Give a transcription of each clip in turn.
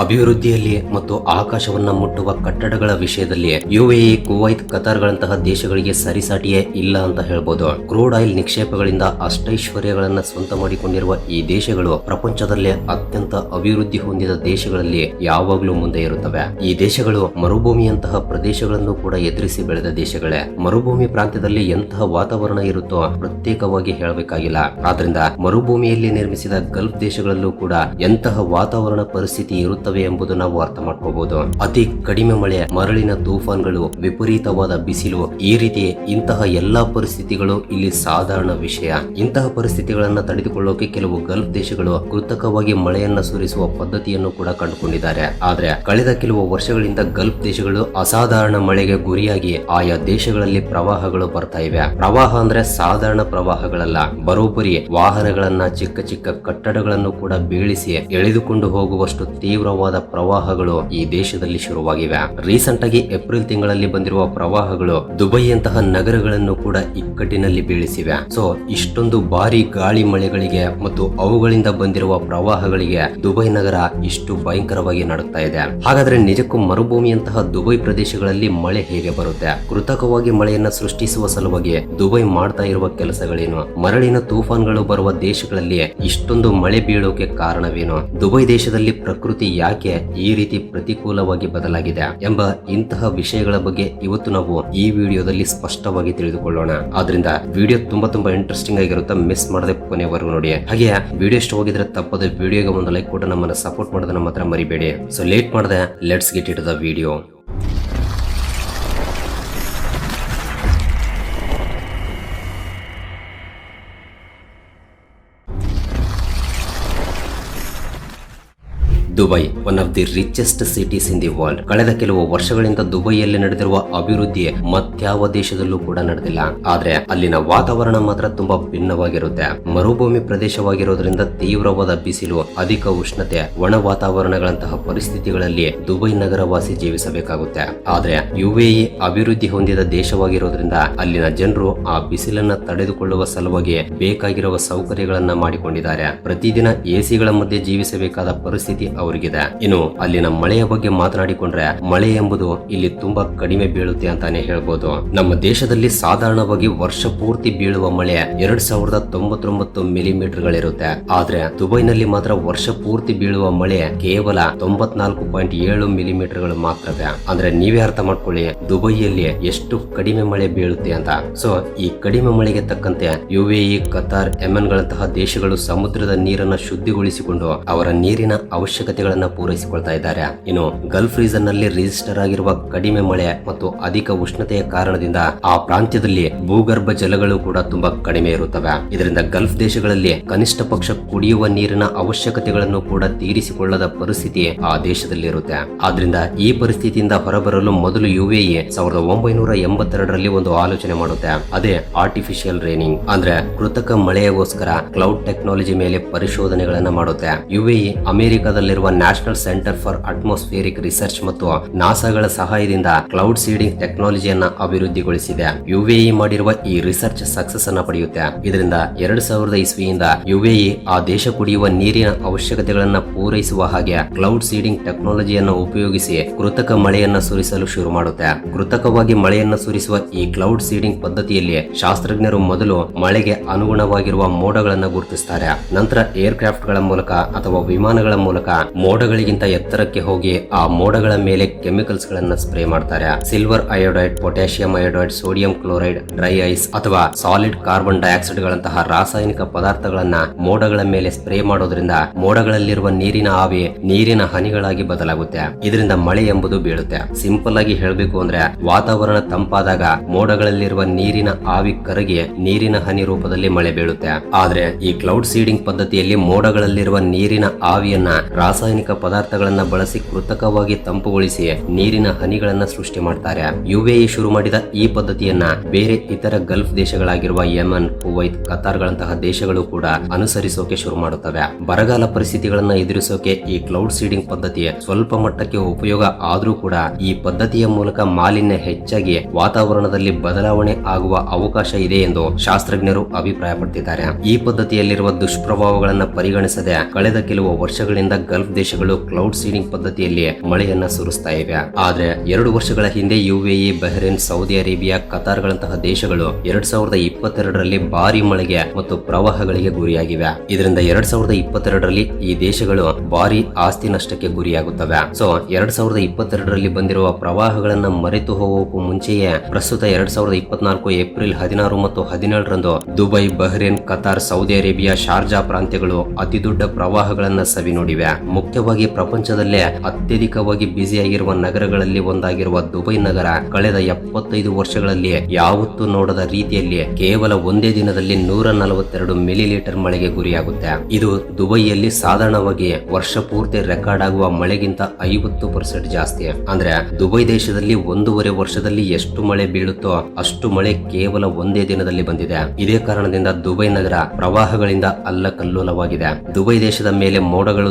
ಅಭಿವೃದ್ಧಿಯಲ್ಲಿ ಮತ್ತು ಆಕಾಶವನ್ನ ಮುಟ್ಟುವ ಕಟ್ಟಡಗಳ ವಿಷಯದಲ್ಲಿ ಯುಎಇ, ಕುವೈತ್, ಕತಾರ್ಗಳಂತಹ ದೇಶಗಳಿಗೆ ಸರಿಸಾಟಿಯೇ ಇಲ್ಲ ಅಂತ ಹೇಳ್ಬೋದು. ಕ್ರೂಡ್ ಆಯಿಲ್ ನಿಕ್ಷೇಪಗಳಿಂದ ಅಷ್ಟೈಶ್ವರ್ಯಗಳನ್ನ ಸ್ವಂತ ಮಾಡಿಕೊಂಡಿರುವ ಈ ದೇಶಗಳು ಪ್ರಪಂಚದಲ್ಲೇ ಅತ್ಯಂತ ಅಭಿವೃದ್ಧಿ ಹೊಂದಿದ ದೇಶಗಳಲ್ಲಿ ಯಾವಾಗಲೂ ಮುಂದೆ ಇರುತ್ತವೆ. ಈ ದೇಶಗಳು ಮರುಭೂಮಿಯಂತಹ ಪ್ರದೇಶಗಳನ್ನು ಕೂಡ ಎದುರಿಸಿ ಬೆಳೆದ ದೇಶಗಳೇ. ಮರುಭೂಮಿ ಪ್ರಾಂತ್ಯದಲ್ಲಿ ಎಂತಹ ವಾತಾವರಣ ಇರುತ್ತೋ ಪ್ರತ್ಯೇಕವಾಗಿ ಹೇಳಬೇಕಾಗಿಲ್ಲ. ಆದ್ರಿಂದ ಮರುಭೂಮಿಯಲ್ಲಿ ನಿರ್ಮಿಸಿದ ಗಲ್ಫ್ ದೇಶಗಳಲ್ಲೂ ಕೂಡ ಎಂತಹ ವಾತಾವರಣ ಪರಿಸ್ಥಿತಿ ಇರುತ್ತವೆ ಎಂಬುದು ನಾವು ಅರ್ಥ ಮಾಡ್ಕೋಬಹುದು ಅತಿ ಕಡಿಮೆ ಮಳೆ, ಮರಳಿನ ತೂಫಾನ್ಗಳು, ವಿಪರೀತವಾದ ಬಿಸಿಲು, ಈ ರೀತಿ ಇಂತಹ ಎಲ್ಲಾ ಪರಿಸ್ಥಿತಿಗಳು ಇಲ್ಲಿ ಸಾಧಾರಣ ವಿಷಯ. ಇಂತಹ ಪರಿಸ್ಥಿತಿಗಳನ್ನ ತಡೆದುಕೊಳ್ಳೋಕೆ ಕೆಲವು ಗಲ್ಫ್ ದೇಶಗಳು ಕೃತಕವಾಗಿ ಮಳೆಯನ್ನ ಸುರಿಸುವ ಪದ್ಧತಿಯನ್ನು ಕೂಡ ಕಂಡುಕೊಂಡಿದ್ದಾರೆ. ಆದ್ರೆ, ಕಳೆದ ಕೆಲವು ವರ್ಷಗಳಿಂದ ಗಲ್ಫ್ ದೇಶಗಳು ಅಸಾಧಾರಣ ಮಳೆಗೆ ಗುರಿಯಾಗಿ ಆಯಾ ದೇಶಗಳಲ್ಲಿ ಪ್ರವಾಹಗಳು ಬರ್ತಾ ಇವೆ. ಪ್ರವಾಹ ಅಂದ್ರೆ ಸಾಧಾರಣ ಪ್ರವಾಹಗಳಲ್ಲ, ಬರೋಬ್ಬರಿ ವಾಹನಗಳನ್ನ ಚಿಕ್ಕ ಚಿಕ್ಕ ಕಟ್ಟಡಗಳನ್ನು ಕೂಡ ಬೀಳಿಸಿ ಎಳೆದುಕೊಂಡು ಹೋಗುವಷ್ಟು ತೀವ್ರವಾದ ಪ್ರವಾಹಗಳು ಈ ದೇಶದಲ್ಲಿ ಶುರುವಾಗಿವೆ. ರೀಸೆಂಟ್ ಆಗಿ ಏಪ್ರಿಲ್ ತಿಂಗಳಲ್ಲಿ ಬಂದಿರುವ ಪ್ರವಾಹಗಳು ದುಬೈಯಂತಹ ನಗರಗಳನ್ನು ಕೂಡ ಇಕ್ಕಟ್ಟಿನಲ್ಲಿ ಬೀಳಿಸಿವೆ. ಸೊ ಇಷ್ಟೊಂದು ಭಾರಿ ಗಾಳಿ ಮಳೆಗಳಿಗೆ ಮತ್ತು ಅವುಗಳಿಂದ ಬಂದಿರುವ ಪ್ರವಾಹಗಳಿಗೆ ದುಬೈ ನಗರ ಇಷ್ಟು ಭಯಂಕರವಾಗಿ ನಡುತ್ತಾ ಇದೆ. ಹಾಗಾದ್ರೆ ನಿಜಕ್ಕೂ ಮರುಭೂಮಿಯಂತಹ ದುಬೈ ಪ್ರದೇಶಗಳಲ್ಲಿ ಮಳೆ ಹೇಗೆ ಬರುತ್ತೆ? ಕೃತಕವಾಗಿ ಮಳೆಯನ್ನ ಸೃಷ್ಟಿಸುವ ಸಲುವಾಗಿ ದುಬೈ ಮಾಡ್ತಾ ಇರುವ ಕೆಲಸಗಳೇನು? ಮರಳಿನ ತೂಫಾನ್ಗಳು ಬರುವ ದೇಶಗಳಲ್ಲಿ ಇಷ್ಟೊಂದು ಮಳೆ ಬೀಳೋಕೆ ಕಾರಣವೇನು? ದುಬೈ ದೇಶದಲ್ಲಿ ಪ್ರಕೃತಿ ಯಾಕೆ ಈ ರೀತಿ ಪ್ರತಿಕೂಲವಾಗಿ ಬದಲಾಗಿದೆ ಎಂಬ ಇಂತಹ ವಿಷಯಗಳ ಬಗ್ಗೆ ಇವತ್ತು ನಾವು ಈ ವಿಡಿಯೋದಲ್ಲಿ ಸ್ಪಷ್ಟವಾಗಿ ತಿಳಿದುಕೊಳ್ಳೋಣ. ಆದ್ರಿಂದ ವಿಡಿಯೋ ತುಂಬಾ ತುಂಬಾ ಇಂಟ್ರೆಸ್ಟಿಂಗ್ ಆಗಿರುತ್ತೆ ಮಿಸ್ ಮಾಡದೆ ಕೊನೆವರೆಗೂ ನೋಡಿ. ಹಾಗೆ ವಿಡಿಯೋ ಇಷ್ಟ ಹೋಗಿದ್ರೆ ತಪ್ಪದೆ ವಿಡಿಯೋಗೆ ಒಂದು ಲೈಕ್ ಕೊಟ್ಟು ನಮ್ಮನ್ನ ಸಪೋರ್ಟ್ ಮಾಡೋದನ್ನ ಮಾತ್ರ ಮರಿಬೇಡಿ. ಸೊ ಲೇಟ್ ಮಾಡದೆ let's get it the video Dubai one of the richest cities in the world ಕಳೆದ ಕೆಲವು ವರ್ಷಗಳಿಂದ ದುಬೈಯಲ್ಲಿ ನಡೆದಿರುವ ಅಭಿವೃದ್ಧಿ ಮತ್ಯಾವ ದೇಶದಲ್ಲೂ ಕೂಡ ನಡೆದಿಲ್ಲ. ಆದ್ರೆ ಅಲ್ಲಿನ ವಾತಾವರಣ ಮಾತ್ರ ತುಂಬಾ ಭಿನ್ನವಾಗಿರುತ್ತೆ. ಮರುಭೂಮಿ ಪ್ರದೇಶವಾಗಿರೋದ್ರಿಂದ ತೀವ್ರವಾದ ಬಿಸಿಲು, ಅಧಿಕ ಉಷ್ಣತೆ, ಒಣ ವಾತಾವರಣಗಳಂತಹ ಪರಿಸ್ಥಿತಿಗಳಲ್ಲಿ ದುಬೈ ನಗರವಾಸಿ ಜೀವಿಸಬೇಕಾಗುತ್ತೆ. ಆದ್ರೆ ಯುಎಇ ಅಭಿವೃದ್ಧಿ ಹೊಂದಿದ ದೇಶವಾಗಿರೋದ್ರಿಂದ ಅಲ್ಲಿನ ಜನರು ಆ ಬಿಸಿಲನ್ನ ತಡೆದುಕೊಳ್ಳುವ ಸಲುವಾಗಿ ಬೇಕಾಗಿರುವ ಸೌಕರ್ಯಗಳನ್ನ ಮಾಡಿಕೊಂಡಿದ್ದಾರೆ. ಪ್ರತಿದಿನ ಎಸಿಗಳ ಮಧ್ಯೆ ಜೀವಿಸಬೇಕಾದ ಪರಿಸ್ಥಿತಿ ಅವರಿಗಿದೆ. ಇನ್ನು ಅಲ್ಲಿನ ಮಳೆಯ ಬಗ್ಗೆ ಮಾತನಾಡಿಕೊಂಡ್ರೆ ಮಳೆ ಎಂಬುದು ಇಲ್ಲಿ ತುಂಬಾ ಕಡಿಮೆ ಬೀಳುತ್ತೆ ಅಂತಾನೆ ಹೇಳ್ಬೋದು. ನಮ್ಮ ದೇಶದಲ್ಲಿ ಸಾಧಾರಣವಾಗಿ ವರ್ಷ ಪೂರ್ತಿ ಬೀಳುವ ಮಳೆ ಎರಡ್ ಸಾವಿರದ ತೊಂಬತ್ತೊಂಬತ್ತು ಮಿಲಿಮೀಟರ್ ಗಳಿರುತ್ತೆ ಆದ್ರೆ ದುಬೈನಲ್ಲಿ ಮಾತ್ರ ವರ್ಷ ಪೂರ್ತಿ ಬೀಳುವ ಮಳೆ ಕೇವಲ ತೊಂಬತ್ನಾಲ್ಕು ಪಾಯಿಂಟ್ ಏಳು ಮಿಲಿಮೀಟರ್ಗಳು ಮಾತ್ರವೇ. ಅಂದ್ರೆ ನೀವೇ ಅರ್ಥ ಮಾಡ್ಕೊಳ್ಳಿ, ದುಬೈಯಲ್ಲಿ ಎಷ್ಟು ಕಡಿಮೆ ಮಳೆ ಬೀಳುತ್ತೆ ಅಂತ. ಸೊ, ಈ ಕಡಿಮೆ ಮಳೆಗೆ ತಕ್ಕಂತೆ ಯುಎಇ ಕತಾರ್ ಎಮನ್ ಗಳಂತಹ ದೇಶಗಳು ಸಮುದ್ರದ ನೀರನ್ನ ಶುದ್ಧಿಗೊಳಿಸಿಕೊಂಡು ಅವರ ನೀರಿನ ಅವಶ್ಯಕತೆಗಳನ್ನ ಪೂರೈಸಿಕೊಳ್ತಾ ಇದ್ದಾರೆ. ಇನ್ನು ಗಲ್ಫ್ ರೀಸನ್ನಲ್ಲಿ ರಿಜಿಸ್ಟರ್ ಆಗಿರುವ ಕಡಿಮೆ ಮಳೆ ಮತ್ತು ಅಧಿಕ ಉಷ್ಣತೆಯ ಕಾರಣದಿಂದ ಆ ಪ್ರಾಂತ್ಯದಲ್ಲಿ ಭೂಗರ್ಭ ಜಲಗಳು ಕೂಡ ತುಂಬಾ ಕಡಿಮೆ ಇರುತ್ತವೆ. ಇದರಿಂದ ಗಲ್ಫ್ ದೇಶಗಳಲ್ಲಿ ಕನಿಷ್ಠ ಪಕ್ಷ ಕುಡಿಯುವ ನೀರಿನ ಅವಶ್ಯಕತೆಗಳನ್ನು ಕೂಡ ತೀರಿಸಿಕೊಳ್ಳದ ಪರಿಸ್ಥಿತಿ ಆ ದೇಶದಲ್ಲಿ ಇರುತ್ತೆ. ಆದ್ರಿಂದ ಈ ಪರಿಸ್ಥಿತಿಯಿಂದ ಹೊರಬರಲು ಮೊದಲು ಯುಎಇ ಸಾವಿರದ ಒಂಬೈನೂರ ಎಂಬತ್ತೆರಡರಲ್ಲಿ ಒಂದು ಆಲೋಚನೆ ಮಾಡುತ್ತೆ. ಅದೇ ಆರ್ಟಿಫಿಷಿಯಲ್ ರೇನಿಂಗ್ ಅಂದ್ರೆ ಕೃತಕ ಮಳೆಯಗೋಸ್ಕರ ಕ್ಲೌಡ್ ಟೆಕ್ನಾಲಜಿ ಮೇಲೆ ಪರಿಶೋಧನೆಗಳನ್ನ ಮಾಡುತ್ತೆ. UAE ಅಮೆರಿಕದಲ್ಲಿರುವ national centre for atmospheric research ಮತ್ತು ನಾಸಾಗಳ ಸಹಾಯದಿಂದ ಕ್ಲೌಡ್ ಸೀಡಿಂಗ್ ಟೆಕ್ನಾಲಜಿಯನ್ನ ಅಭಿವೃದ್ಧಿಗೊಳಿಸಿದೆ. ಯುಎಇ ಮಾಡಿರುವ ಈ ರಿಸರ್ಚ್ ಸಕ್ಸಸ್ ಅನ್ನ ಪಡೆಯುತ್ತೆ. ಇದರಿಂದ ಎರಡು ಸಾವಿರದ ಇಸ್ವಿಯಿಂದ ಯುಎಇ ಆ ದೇಶ ಕುಡಿಯುವ ನೀರಿನ ಅವಶ್ಯಕತೆಗಳನ್ನ ಪೂರೈಸುವ ಹಾಗೆ ಕ್ಲೌಡ್ ಸೀಡಿಂಗ್ ಟೆಕ್ನಾಲಜಿಯನ್ನು ಉಪಯೋಗಿಸಿ ಕೃತಕ ಮಳೆಯನ್ನ ಸುರಿಸಲು ಶುರು ಮಾಡುತ್ತೆ. ಕೃತಕವಾಗಿ ಮಳೆಯನ್ನ ಸುರಿಸುವ ಈ ಕ್ಲೌಡ್ ಸೀಡಿಂಗ್ ಪದ್ಧತಿಯಲ್ಲಿ ಶಾಸ್ತ್ರಜ್ಞರು ಮೊದಲು ಮಳೆಗೆ ಅನುಗುಣವಾಗಿರುವ ಮೋಡಗಳನ್ನು ಗುರುತಿಸ್ತಾರೆ. ನಂತರ ಏರ್ ಕ್ರಾಫ್ಟ್ಗಳ ಮೂಲಕ ಅಥವಾ ವಿಮಾನಗಳ ಮೂಲಕ ಮೋಡಗಳಿಗಿಂತ ಎತ್ತರಕ್ಕೆ ಹೋಗಿ ಆ ಮೋಡಗಳ ಮೇಲೆ ಕೆಮಿಕಲ್ಸ್ ಗಳನ್ನ ಸ್ಪ್ರೇ ಮಾಡ್ತಾರೆ. Silver iodide potassium iodide sodium chloride, dry ice ಅಥವಾ ಸಾಲಿಡ್ ಕಾರ್ಬನ್ ಡೈಆಕ್ಸೈಡ್ ಗಳಂತಹ ರಾಸಾಯನಿಕ ಪದಾರ್ಥಗಳನ್ನ ಮೋಡಗಳ ಮೇಲೆ ಸ್ಪ್ರೇ ಮಾಡೋದ್ರಿಂದ ಮೋಡಗಳಲ್ಲಿರುವ ನೀರಿನ ಆವಿ ನೀರಿನ ಹನಿಗಳಾಗಿ ಬದಲಾಗುತ್ತೆ. ಇದರಿಂದ ಮಳೆ ಎಂಬುದು ಬೀಳುತ್ತೆ. ಸಿಂಪಲ್ ಆಗಿ ಹೇಳಬೇಕು ಅಂದ್ರೆ ವಾತಾವರಣ ತಂಪಾದಾಗ ಮೋಡಗಳಲ್ಲಿರುವ ನೀರಿನ ಆವಿ ಕರಗಿ ನೀರಿನ ಹನಿ ರೂಪದಲ್ಲಿ ಮಳೆ ಬೀಳುತ್ತೆ. ಆದ್ರೆ ಈ ಕ್ಲೌಡ್ ಸೀಡಿಂಗ್ ಪದ್ಧತಿಯಲ್ಲಿ ಮೋಡಗಳಲ್ಲಿರುವ ನೀರಿನ ಆವಿಯನ್ನ ರಾಸಾಯನಿಕ ಪದಾರ್ಥಗಳನ್ನ ಬಳಸಿ ಕೃತಕವಾಗಿ ತಂಪುಗೊಳಿಸಿ ನೀರಿನ ಹನಿಗಳನ್ನ ಸೃಷ್ಟಿ ಮಾಡ್ತಾರೆ. ಯುಎಇ ಶುರು ಮಾಡಿದ ಈ ಪದ್ಧತಿಯನ್ನ ಬೇರೆ ಇತರ ಗಲ್ಫ್ ದೇಶಗಳಾಗಿರುವ ಯಮನ್, ಕುವೈತ್, ಕತಾರ್ಗಳಂತಹ ದೇಶಗಳು ಕೂಡ ಅನುಸರಿಸೋಕೆ ಶುರು ಮಾಡುತ್ತವೆ. ಬರಗಾಲ ಪರಿಸ್ಥಿತಿಗಳನ್ನ ಎದುರಿಸೋಕೆ ಈ ಕ್ಲೌಡ್ ಸೀಡಿಂಗ್ ಪದ್ಧತಿ ಸ್ವಲ್ಪ ಮಟ್ಟಕ್ಕೆ ಉಪಯೋಗ ಆದ್ರೂ ಕೂಡ ಈ ಪದ್ಧತಿಯ ಮೂಲಕ ಮಾಲಿನ್ಯ ಹೆಚ್ಚಾಗಿ ವಾತಾವರಣದಲ್ಲಿ ಬದಲಾವಣೆ ಆಗುವ ಅವಕಾಶ ಇದೆ ಎಂದು ಶಾಸ್ತ್ರಜ್ಞರು ಅಭಿಪ್ರಾಯಪಟ್ಟಿದ್ದಾರೆ ಈ ಪದ್ಧತಿಯಲ್ಲಿರುವ ದುಷ್ಪ್ರಭಾವಗಳನ್ನ ಪರಿಗಣಿಸದೆ ಕಳೆದ ಕೆಲವು ವರ್ಷಗಳಿಂದ ಗಲ್ಫ್ ದೇಶಗಳು ಕ್ಲೌಡ್ ಸೀಡಿಂಗ್ ಪದ್ಧತಿಯಲ್ಲಿ ಮಳೆಯನ್ನ ಸುರಿಸ್ತಾ ಇವೆ. ಆದ್ರೆ ಎರಡು ವರ್ಷಗಳ ಹಿಂದೆ UAE, Bahrain, Saudi Arabia Qatar ಗಳಂತಹ ದೇಶಗಳು ಎರಡ್ ಸಾವಿರದ ಇಪ್ಪತ್ತೆರಡರಲ್ಲಿ ಭಾರಿ ಮಳೆಗೆ ಮತ್ತು ಪ್ರವಾಹಗಳಿಗೆ ಗುರಿಯಾಗಿವೆ. ಇದರಿಂದ ಎರಡ್ ಸಾವಿರದ ಇಪ್ಪತ್ತೆರಡರಲ್ಲಿ ಈ ದೇಶಗಳು ಭಾರಿ ಆಸ್ತಿ ನಷ್ಟಕ್ಕೆ ಗುರಿಯಾಗುತ್ತವೆ. ಸೊ ಎರಡ್ ಸಾವಿರದ ಇಪ್ಪತ್ತೆರಡರಲ್ಲಿ ಬಂದಿರುವ ಪ್ರವಾಹಗಳನ್ನ ಮರೆತು ಹೋಗೋಕು ಮುಂಚೆಯೇ ಪ್ರಸ್ತುತ ಎರಡ್ ಸಾವಿರದ ಇಪ್ಪತ್ನಾಲ್ಕು ಏಪ್ರಿಲ್ ಹದಿನಾರು ಮತ್ತು ಹದಿನೇಳರಂದು Dubai, Bahrain, Qatar, Saudi Arabia, Sharjah ಪ್ರಾಂತ್ಯಗಳು ಅತಿ ದೊಡ್ಡ ಪ್ರವಾಹಗಳನ್ನ ಸವಿ ನೋಡಿವೆ ಮುಖ್ಯವಾಗಿ ಪ್ರಪಂಚದಲ್ಲೇ ಅತ್ಯಧಿಕವಾಗಿ ಬ್ಯುಸಿಯಾಗಿರುವ ನಗರಗಳಲ್ಲಿ ಒಂದಾಗಿರುವ ದುಬೈ ನಗರ ಕಳೆದ ಎಪ್ಪತ್ತೈದು ವರ್ಷಗಳಲ್ಲಿ ಯಾವತ್ತೂ ನೋಡದ ರೀತಿಯಲ್ಲಿ ಕೇವಲ ಒಂದೇ ದಿನದಲ್ಲಿ ನೂರ ನಲವತ್ತೆರಡು ಮಿಲಿಲೀಟರ್ ಮಳೆಗೆ ಗುರಿಯಾಗುತ್ತೆ. ಇದು ದುಬೈಯಲ್ಲಿ ಸಾಧಾರಣವಾಗಿ ವರ್ಷ ಪೂರ್ತಿ ರೆಕಾರ್ಡ್ ಆಗುವ ಮಳೆಗಿಂತ ಐವತ್ತು ಪರ್ಸೆಂಟ್ ಜಾಸ್ತಿ. ಅಂದ್ರೆ ದುಬೈ ದೇಶದಲ್ಲಿ ಒಂದೂವರೆ ವರ್ಷದಲ್ಲಿ ಎಷ್ಟು ಮಳೆ ಬೀಳುತ್ತೋ ಅಷ್ಟು ಮಳೆ ಕೇವಲ ಒಂದೇ ದಿನದಲ್ಲಿ ಬಂದಿದೆ. ಇದೇ ಕಾರಣದಿಂದ ದುಬೈ ನಗರ ಪ್ರವಾಹಗಳಿಂದ ಅಲ್ಲಕಲ್ಲೋಲವಾಗಿದೆ. ದುಬೈ ದೇಶದ ಮೇಲೆ ಮೋಡಗಳು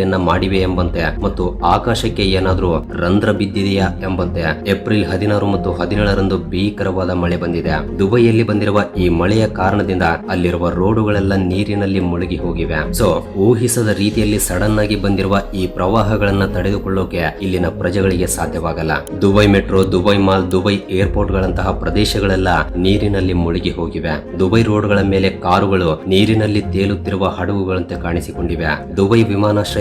ದಂಡಯಾತ್ರೆಯನ್ನ ಮಾಡಿವೆ ಎಂಬಂತೆ. ಮತ್ತು ಆಕಾಶಕ್ಕೆ ಏನಾದರೂ ರಂಧ್ರ ಬಿದ್ದಿದೆಯಾ ಎಂಬಂತೆ. ಏಪ್ರಿಲ್ ಹದಿನಾರು ಮತ್ತು ಹದಿನೇಳರಂದು ಭೀಕರವಾದ ಮಳೆ ಬಂದಿದೆ. ದುಬೈಯಲ್ಲಿ ಬಂದಿರುವ ಈ ಮಳೆಯ ಕಾರಣದಿಂದ ಅಲ್ಲಿರುವ ರೋಡುಗಳೆಲ್ಲ ನೀರಿನಲ್ಲಿ ಮುಳುಗಿ ಹೋಗಿವೆ. ಸೊ, ಊಹಿಸದ ರೀತಿಯಲ್ಲಿ ಸಡನ್ ಆಗಿ ಬಂದಿರುವ ಈ ಪ್ರವಾಹಗಳನ್ನ ತಡೆದುಕೊಳ್ಳೋಕೆ ಇಲ್ಲಿನ ಪ್ರಜೆಗಳಿಗೆ ಸಾಧ್ಯವಾಗಲ್ಲ. Dubai metro, Dubai mall, Dubai airport ಗಳಂತಹ ಪ್ರದೇಶಗಳೆಲ್ಲ ನೀರಿನಲ್ಲಿ ಮುಳುಗಿ ಹೋಗಿವೆ. ದುಬೈ ರೋಡ್ಗಳ ಮೇಲೆ ಕಾರುಗಳು ನೀರಿನಲ್ಲಿ ತೇಲುತ್ತಿರುವ ಹಡಗುಗಳಂತೆ ಕಾಣಿಸಿಕೊಂಡಿವೆ. ದುಬೈ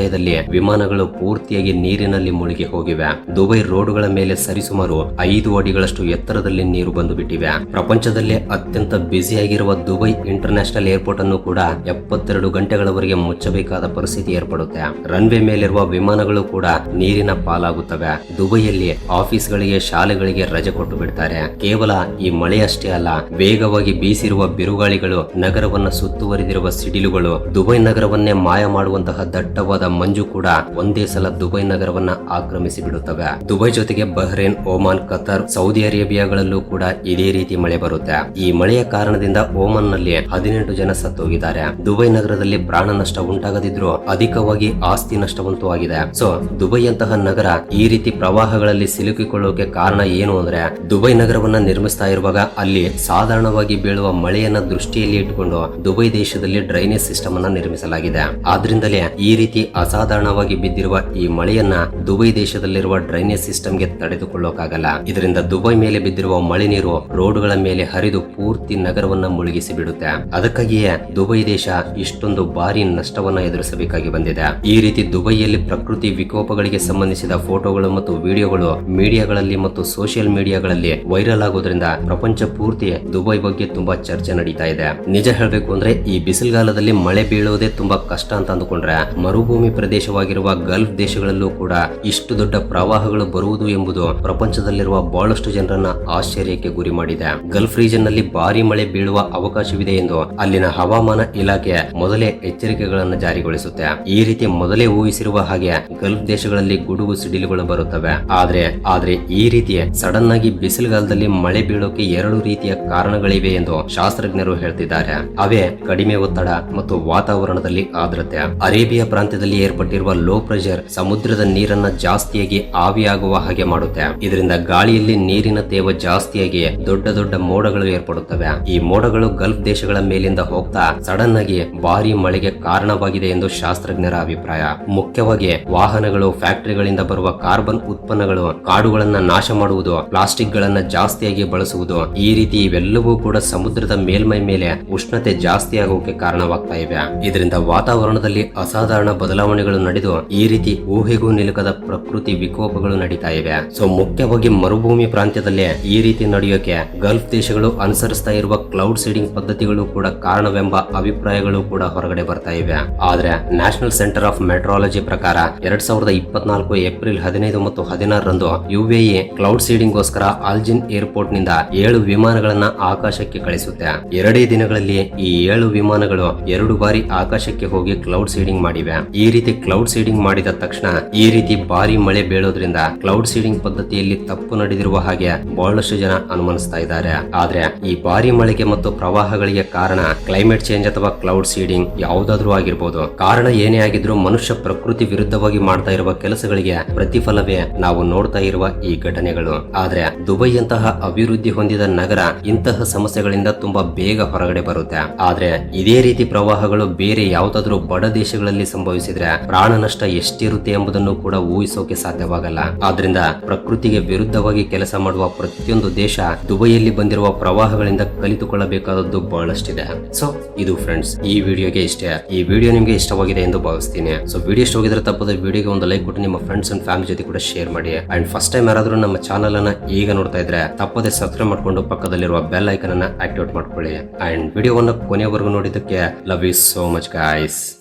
ವಿಮಾನಾಶ್ರಯದಲ್ಲಿ ವಿಮಾನಗಳು ಪೂರ್ತಿಯಾಗಿ ನೀರಿನಲ್ಲಿ ಮುಳುಗಿ ಹೋಗಿವೆ. ದುಬೈ ರೋಡ್ಗಳ ಮೇಲೆ ಸರಿಸುಮಾರು ಐದು ಅಡಿಗಳಷ್ಟು ಎತ್ತರದಲ್ಲಿ ನೀರು ಬಂದು ಬಿಟ್ಟಿವೆ ಪ್ರಪಂಚದಲ್ಲಿ ಅತ್ಯಂತ ಬ್ಯುಸಿಯಾಗಿರುವ ದುಬೈ ಇಂಟರ್ನ್ಯಾಷನಲ್ ಏರ್ಪೋರ್ಟ್ ಅನ್ನು ಕೂಡ ಎಪ್ಪತ್ತೆರಡು ಗಂಟೆಗಳವರೆಗೆ ಮುಚ್ಚಬೇಕಾದ ಪರಿಸ್ಥಿತಿ ಏರ್ಪಡುತ್ತೆ. ರನ್ವೇ ಮೇಲಿರುವ ವಿಮಾನಗಳು ಕೂಡ ನೀರಿನ ಪಾಲಾಗುತ್ತವೆ. ದುಬೈಯಲ್ಲಿ ಆಫೀಸ್ಗಳಿಗೆ, ಶಾಲೆಗಳಿಗೆ ರಜೆ ಕೊಟ್ಟು ಬಿಡ್ತಾರೆ. ಕೇವಲ ಈ ಮಳೆಯಷ್ಟೇ ಅಲ್ಲ, ವೇಗವಾಗಿ ಬೀಸಿರುವ ಬಿರುಗಾಳಿಗಳು ನಗರವನ್ನ ಸುತ್ತುವರಿದಿರುವ ಸಿಡಿಲುಗಳು ದುಬೈ ನಗರವನ್ನೇ ಮಾಯ ಮಾಡುವಂತಹ ದಟ್ಟವಾದ ಮಂಜು ಕೂಡ ಒಂದೇ ಸಲ ದುಬೈ ನಗರವನ್ನ ಆಕ್ರಮಿಸಿ ಬಿಡುತ್ತವೆ. ದುಬೈ ಜೊತೆಗೆ ಬಹ್ರೇನ್ ಓಮಾನ್ ಕತಾರ್, ಸೌದಿ ಅರೇಬಿಯಾಗಳಲ್ಲೂ ಕೂಡ ಇದೇ ರೀತಿ ಮಳೆ ಬರುತ್ತೆ. ಈ ಮಳೆಯ ಕಾರಣದಿಂದ ಓಮನ್ನಲ್ಲಿ ಹದಿನೆಂಟು ಜನ ಸತ್ತೋಗಿದ್ದಾರೆ. ದುಬೈ ನಗರದಲ್ಲಿ ಪ್ರಾಣ ನಷ್ಟ ಉಂಟಾಗದಿದ್ರು ಅಧಿಕವಾಗಿ ಆಸ್ತಿ ನಷ್ಟವಂತೂ ಆಗಿದೆ. ಸೊ ದುಬೈ ಅಂತಹ ನಗರ ಈ ರೀತಿ ಪ್ರವಾಹಗಳಲ್ಲಿ ಸಿಲುಕಿಕೊಳ್ಳೋಕೆ ಕಾರಣ ಏನು ಅಂದ್ರೆ, ದುಬೈ ನಗರವನ್ನ ನಿರ್ಮಿಸ್ತಾ ಇರುವಾಗ ಅಲ್ಲಿ ಸಾಧಾರಣವಾಗಿ ಬೀಳುವ ಮಳೆಯನ್ನ ದೃಷ್ಟಿಯಲ್ಲಿ ಇಟ್ಟುಕೊಂಡು ದುಬೈ ದೇಶದಲ್ಲಿ ಡ್ರೈನೇಜ್ ಸಿಸ್ಟಮ್ ಅನ್ನ ನಿರ್ಮಿಸಲಾಗಿದೆ. ಆದ್ರಿಂದಲೇ ಈ ರೀತಿ ಅಸಾಧಾರಣವಾಗಿ ಬಿದ್ದಿರುವ ಈ ಮಳೆಯನ್ನ ದುಬೈ ದೇಶದಲ್ಲಿರುವ ಡ್ರೈನೇಜ್ ಸಿಸ್ಟಮ್ಗೆ ತಡೆದುಕೊಳ್ಳೋಕಾಗಲ್ಲ. ಇದರಿಂದ ದುಬೈ ಮೇಲೆ ಬಿದ್ದಿರುವ ಮಳೆ ನೀರು ರೋಡ್ಗಳ ಮೇಲೆ ಹರಿದು ಪೂರ್ತಿ ನಗರವನ್ನ ಮುಳುಗಿಸಿ ಬಿಡುತ್ತೆ. ಅದಕ್ಕಾಗಿಯೇ ದುಬೈ ದೇಶ ಇಷ್ಟೊಂದು ಭಾರಿ ನಷ್ಟವನ್ನ ಎದುರಿಸಬೇಕಾಗಿ ಬಂದಿದೆ. ಈ ರೀತಿ ದುಬೈಯಲ್ಲಿ ಪ್ರಕೃತಿ ವಿಕೋಪಗಳಿಗೆ ಸಂಬಂಧಿಸಿದ ಫೋಟೋಗಳು ಮತ್ತು ವಿಡಿಯೋಗಳು ಮೀಡಿಯಾಗಳಲ್ಲಿ ಮತ್ತು ಸೋಷಿಯಲ್ ಮೀಡಿಯಾಗಳಲ್ಲಿ ವೈರಲ್ ಆಗೋದ್ರಿಂದ ಪ್ರಪಂಚ ಪೂರ್ತಿ ದುಬೈ ಬಗ್ಗೆ ತುಂಬಾ ಚರ್ಚೆ ನಡೀತಾ ಇದೆ. ನಿಜ ಹೇಳಬೇಕು ಅಂದ್ರೆ ಈ ಬಿಸಿಲುಗಾಲದಲ್ಲಿ ಮಳೆ ಬೀಳೋದೇ ತುಂಬಾ ಕಷ್ಟ ಅಂತ ಅಂದುಕೊಂಡ್ರೆ ಮರುಭೂಮಿ ಪ್ರದೇಶವಾಗಿರುವ ಗಲ್ಫ್ ದೇಶಗಳಲ್ಲೂ ಕೂಡ ಇಷ್ಟು ದೊಡ್ಡ ಪ್ರವಾಹಗಳು ಬರುವುದು ಎಂಬುದು ಪ್ರಪಂಚದಲ್ಲಿರುವ ಬಹಳಷ್ಟು ಜನರನ್ನ ಆಶ್ಚರ್ಯಕ್ಕೆ ಗುರಿ ಮಾಡಿದೆ. ಗಲ್ಫ್ ರೀಜನ್ನಲ್ಲಿ ಭಾರಿ ಮಳೆ ಬೀಳುವ ಅವಕಾಶವಿದೆ ಎಂದು ಅಲ್ಲಿನ ಹವಾಮಾನ ಇಲಾಖೆ ಮೊದಲೇ ಎಚ್ಚರಿಕೆಗಳನ್ನು ಜಾರಿಗೊಳಿಸುತ್ತೆ. ಈ ರೀತಿ ಮೊದಲೇ ಊಹಿಸಿರುವ ಹಾಗೆ ಗಲ್ಫ್ ದೇಶಗಳಲ್ಲಿ ಗುಡುಗು ಸಿಡಿಲುಗಳು ಬರುತ್ತವೆ. ಆದ್ರೆ ಆದ್ರೆ ಈ ರೀತಿ ಸಡನ್ ಆಗಿ ಬಿಸಿಲುಗಾಲದಲ್ಲಿ ಮಳೆ ಬೀಳೋಕೆ ಎರಡು ರೀತಿಯ ಕಾರಣಗಳಿವೆ ಎಂದು ಶಾಸ್ತ್ರಜ್ಞರು ಹೇಳ್ತಿದ್ದಾರೆ. ಅವೇ ಕಡಿಮೆ ಒತ್ತಡ ಮತ್ತು ವಾತಾವರಣದಲ್ಲಿ ಆದ್ರತೆ ಅರೇಬಿಯಾ ಪ್ರಾಂತ್ಯದಲ್ಲಿ ಏರ್ಪಟ್ಟಿರುವ ಲೋ ಪ್ರೆಷರ್ ಸಮುದ್ರದ ನೀರನ್ನ ಜಾಸ್ತಿಯಾಗಿ ಆವಿಯಾಗುವ ಹಾಗೆ ಮಾಡುತ್ತೆ. ಇದರಿಂದ ಗಾಳಿಯಲ್ಲಿ ನೀರಿನ ತೇವ ಜಾಸ್ತಿಯಾಗಿ ದೊಡ್ಡ ದೊಡ್ಡ ಮೋಡಗಳು ಏರ್ಪಡುತ್ತವೆ. ಈ ಮೋಡಗಳು ಗಲ್ಫ್ ದೇಶಗಳ ಮೇಲಿಂದ ಹೋಗ್ತಾ ಸಡನ್ ಆಗಿ ಭಾರಿ ಮಳೆಗೆ ಕಾರಣವಾಗಿದೆ ಎಂದು ಶಾಸ್ತ್ರಜ್ಞರ ಅಭಿಪ್ರಾಯ. ಮುಖ್ಯವಾಗಿ ವಾಹನಗಳು, ಫ್ಯಾಕ್ಟರಿಗಳಿಂದ ಬರುವ ಕಾರ್ಬನ್ ಉತ್ಪನ್ನಗಳು, ಕಾಡುಗಳನ್ನ ನಾಶ ಮಾಡುವುದು ಪ್ಲಾಸ್ಟಿಕ್ ಗಳನ್ನ ಜಾಸ್ತಿಯಾಗಿ ಬಳಸುವುದು, ಈ ರೀತಿ ಇವೆಲ್ಲವೂ ಕೂಡ ಸಮುದ್ರದ ಮೇಲ್ಮೈ ಮೇಲೆ ಉಷ್ಣತೆ ಜಾಸ್ತಿ ಆಗೋಕೆ ಕಾರಣವಾಗ್ತಾ ಇವೆ. ಇದರಿಂದ ವಾತಾವರಣದಲ್ಲಿ ಅಸಾಧಾರಣ ಬದಲಾವಣೆಗಳು ನಡೆದು ಈ ರೀತಿ ಊಹೆಗೂ ನಿಲುಕದ ಪ್ರಕೃತಿ ವಿಕೋಪಗಳು ನಡೀತಾ ಇವೆ. ಸೊ ಮುಖ್ಯವಾಗಿ ಮರುಭೂಮಿ ಪ್ರಾಂತ್ಯದಲ್ಲಿ ಈ ರೀತಿ ನಡೆಯೋಕೆ ಗಲ್ಫ್ ದೇಶಗಳು ಅನುಸರಿಸ್ತಾ ಇರುವ ಕ್ಲೌಡ್ ಸೀಡಿಂಗ್ ಪದ್ಧತಿಗಳು ಕೂಡ ಕಾರಣವೆಂಬ ಅಭಿಪ್ರಾಯಗಳು ಕೂಡ ಹೊರಗಡೆ ಬರ್ತಾ ಇವೆ. ಆದ್ರೆ ನ್ಯಾಷನಲ್ ಸೆಂಟರ್ ಆಫ್ ಮೆಟ್ರಾಲಜಿ ಪ್ರಕಾರ ಎರಡ್ ಸಾವಿರದ ಇಪ್ಪತ್ನಾಲ್ಕು ಏಪ್ರಿಲ್ ಹದಿನೈದು ಮತ್ತು ಹದಿನಾರರಂದು ಯುಎಇ ಕ್ಲೌಡ್ ಸೀಡಿಂಗ್ ಗೋಸ್ಕರ ಆಲ್ಜಿನ್ ಏರ್ಪೋರ್ಟ್ನಿಂದ ಏಳು ವಿಮಾನಗಳನ್ನ ಆಕಾಶಕ್ಕೆ ಕಳಿಸುತ್ತೆ. ಎರಡೇ ದಿನಗಳಲ್ಲಿ ಈ ಏಳು ವಿಮಾನಗಳು ಎರಡು ಬಾರಿ ಆಕಾಶಕ್ಕೆ ಹೋಗಿ ಕ್ಲೌಡ್ ಸೀಡಿಂಗ್ ಮಾಡಿವೆ. ಈ ರೀತಿ ಕ್ಲೌಡ್ ಸೀಡಿಂಗ್ ಮಾಡಿದ ತಕ್ಷಣ ಈ ರೀತಿ ಭಾರಿ ಮಳೆ ಬೀಳೋದ್ರಿಂದ ಕ್ಲೌಡ್ ಸೀಡಿಂಗ್ ಪದ್ಧತಿಯಲ್ಲಿ ತಪ್ಪು ನಡೆದಿರುವ ಹಾಗೆ ಬಹಳಷ್ಟು ಜನ ಅನುಮಾನಿಸ್ತಾ ಇದ್ದಾರೆ. ಆದ್ರೆ ಈ ಭಾರಿ ಮಳೆಗೆ ಮತ್ತು ಪ್ರವಾಹಗಳಿಗೆ ಕಾರಣ ಕ್ಲೈಮೇಟ್ ಚೇಂಜ್ ಅಥವಾ ಕ್ಲೌಡ್ ಸೀಡಿಂಗ್ ಯಾವುದಾದ್ರೂ ಆಗಿರ್ಬೋದು. ಕಾರಣ ಏನೇ ಆಗಿದ್ರು ಮನುಷ್ಯ ಪ್ರಕೃತಿ ವಿರುದ್ಧವಾಗಿ ಮಾಡ್ತಾ ಇರುವ ಕೆಲಸಗಳಿಗೆ ಪ್ರತಿಫಲವೇ ನಾವು ನೋಡ್ತಾ ಇರುವ ಈ ಘಟನೆಗಳು. ಆದ್ರೆ ದುಬೈಯಂತಹ ಅಭಿವೃದ್ಧಿ ಹೊಂದಿದ ನಗರ ಇಂತಹ ಸಮಸ್ಯೆಗಳಿಂದ ತುಂಬಾ ಬೇಗ ಹೊರಗಡೆ ಬರುತ್ತೆ. ಆದ್ರೆ ಇದೇ ರೀತಿ ಪ್ರವಾಹಗಳು ಬೇರೆ ಯಾವುದಾದ್ರೂ ಬಡ ದೇಶಗಳಲ್ಲಿ ಸಂಭವಿಸಿದ್ರೆ ಪ್ರಾಣ ನಷ್ಟ ಎಷ್ಟಿರುತ್ತೆ ಎಂಬುದನ್ನು ಕೂಡ ಊಹಿಸೋಕೆ ಸಾಧ್ಯವಾಗಲ್ಲ. ಆದ್ರಿಂದ ಪ್ರಕೃತಿಗೆ ವಿರುದ್ಧವಾಗಿ ಕೆಲಸ ಮಾಡುವ ಪ್ರತಿಯೊಂದು ದೇಶ ದುಬೈಯಲ್ಲಿ ಬಂದಿರುವ ಪ್ರವಾಹಗಳಿಂದ ಕಲಿತುಕೊಳ್ಳಬೇಕಾದದ್ದು ಬಹಳಷ್ಟಿದೆ. ಸೊ ಇದು ಫ್ರೆಂಡ್ಸ್ ಈ ವಿಡಿಯೋಗೆ ಇಷ್ಟ. ಈ ವಿಡಿಯೋ ನಿಮಗೆ ಇಷ್ಟವಾಗಿದೆ ಎಂದು ಭಾವಿಸ್ತೀನಿ. ಸೊ ವಿಡಿಯೋ ಇಷ್ಟ ಹೋಗಿದ್ರೆ ತಪ್ಪದ ವಿಡಿಯೋಗೆ ಒಂದು ಲೈಕ್ ಕೊಟ್ಟು ನಿಮ್ಮ ಫ್ರೆಂಡ್ಸ್ ಅಂಡ್ ಫ್ಯಾಮಿಲಿ ಜೊತೆ ಕೂಡ ಶೇರ್ ಮಾಡಿ. ಅಂಡ್ ಫಸ್ಟ್ ಟೈಮ್ ಯಾರಾದರೂ ನಮ್ಮ ಚಾನಲ್ ಅನ್ನ ಈಗ ನೋಡ್ತಾ ಇದ್ರೆ ತಪ್ಪದೆ ಸಬ್ಸ್ಕ್ರೈಬ್ ಮಾಡ್ಕೊಂಡು ಪಕ್ಕದಲ್ಲಿರುವ ಬೆಲ್ ಐಕನ್ ಅನ್ನ ಆಕ್ಟಿವೇಟ್ ಮಾಡ್ಕೊಳ್ಳಿ. ಅಂಡ್ ವಿಡಿಯೋವನ್ನು ಕೊನೆಯವರೆಗೂ ನೋಡಿದ್ದಕ್ಕೆ love you so much guys